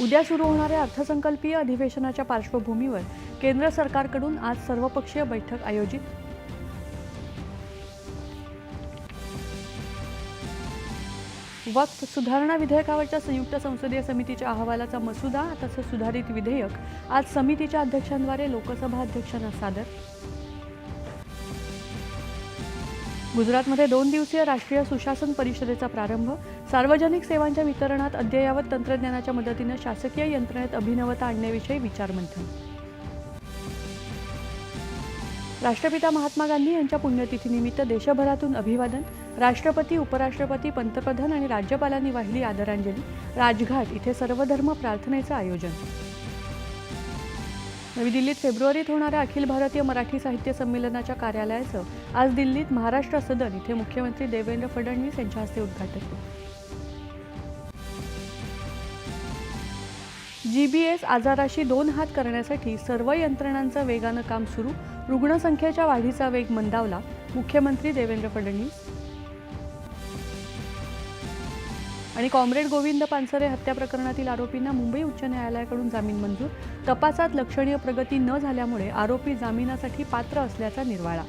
उद्या सुरू होणाऱ्या अर्थसंकल्पीय अधिवेशनाच्या पार्श्वभूमीवर केंद्र सरकारकडून आज सर्वपक्षीय बैठक आयोजित. वक्त सुधारणा विधेयकावरच्या संयुक्त संसदीय समितीच्या अहवालाचा मसुदा तसंच सुधारित विधेयक आज समितीच्या अध्यक्षांद्वारे लोकसभा अध्यक्षांना सादर. गुजरातमध्ये दोन दिवसीय राष्ट्रीय सुशासन परिषदेचा प्रारंभ सार्वजनिक सेवांच्या वितरणात अद्ययावत तंत्रज्ञानाच्या मदतीनं शासकीय यंत्रणेत अभिनवता आणण्याविषयी विचारमंथन. राष्ट्रपिता महात्मा गांधी यांच्या पुण्यतिथीनिमित्त देशभरातून अभिवादन राष्ट्रपती उपराष्ट्रपती पंतप्रधान आणि राज्यपालांनी वाहिली आदरांजली राजघाट इथे सर्वधर्म प्रार्थनेचं आयोजन. नवी दिल्लीत फेब्रुवारीत होणाऱ्या अखिल भारतीय मराठी साहित्य संमेलनाच्या कार्यालयाचं आज दिल्लीत महाराष्ट्र सदन इथे मुख्यमंत्री देवेंद्र फडणवीस यांच्या हस्ते उद्घाटन. जीबीएस आजाराशी दोन हात करण्यासाठी सर्व यंत्रणांचं वेगानं काम सुरू रुग्णसंख्येच्या वाढीचा वेग मंदावला मुख्यमंत्री देवेंद्र फडणवीस आणि कॉम्रेड गोविंद पानसरे हत्या प्रकरणातील आरोपींना मुंबई उच्च न्यायालयाकडून जामीन मंजूर. तपासात लक्षणीय प्रगती न झाल्यामुळे आरोपी जामिनासाठी पात्र असल्याचा निर्वाळा.